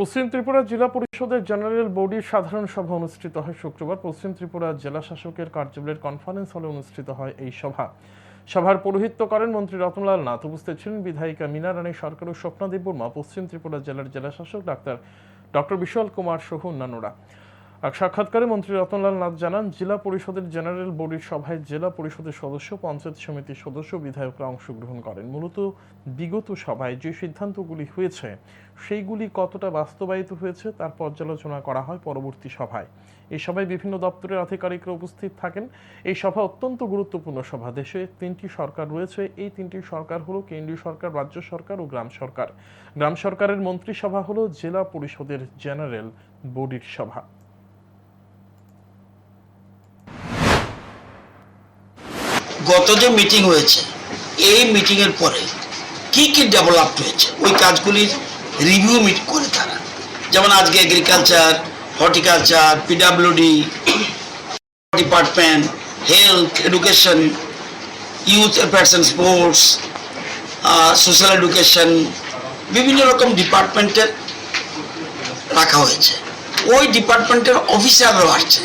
পশ্চিম ত্রিপুরা জেলা পরিষদের জেনারেল বডির সাধারণ সভা অনুষ্ঠিত হয় শুক্রবার। পশ্চিম ত্রিপুরা জেলা শাসকের কার্যালয়ের কনফারেন্স হলে অনুষ্ঠিত হয় এই সভা। সভার পৌরোহিত্য করেন মন্ত্রী রতনলাল নাথ। উপস্থিত ছিলেন বিধায়িকা মীনা রানী সরকার ও স্বপ্নাদেব বর্মা। পশ্চিম ত্রিপুরা জেলার জেলা শাসক ডাক্তার ডক্টর বিশাল কুমার সহ অন্যান্যরা। এক সাক্ষাৎকারে মন্ত্রী রতনলাল নাথ জানান, জেলা পরিষদের জেনারেল বডির সভায় জেলা পরিষদের সদস্য, পঞ্চায়েত সমিতির সদস্য, বিধায়করা অংশগ্রহণ করেন। মূলত বিগত সভায় যে সিদ্ধান্তগুলি হয়েছে, সেইগুলি কতটা বাস্তবায়িত হয়েছে তার পর্যালোচনা করা হয় পরবর্তী সভায়। এই সভায় বিভিন্ন দপ্তরের আধিকারিকরা উপস্থিত থাকেন। এই সভা অত্যন্ত গুরুত্বপূর্ণ সভা। দেশে তিনটি সরকার রয়েছে। এই তিনটি সরকার হলো কেন্দ্রীয় সরকার, রাজ্য সরকার ও গ্রাম সরকার। গ্রাম সরকারের মন্ত্রিসভা হলো জেলা পরিষদের জেনারেল বডির সভা। গত যে মিটিং হয়েছে, এই মিটিং এর পরে কি কি ডেভেলপ হয়েছে? ওই কাজগুলির রিভিউ মিট করে তারা। যেমন আজকে agriculture horticulture PWD department health education youth affairs and sports social education বিভিন্ন রকম ডিপার্টমেন্টের রাখা হয়েছে। ওই ডিপার্টমেন্টের অফিসাররাও আসছে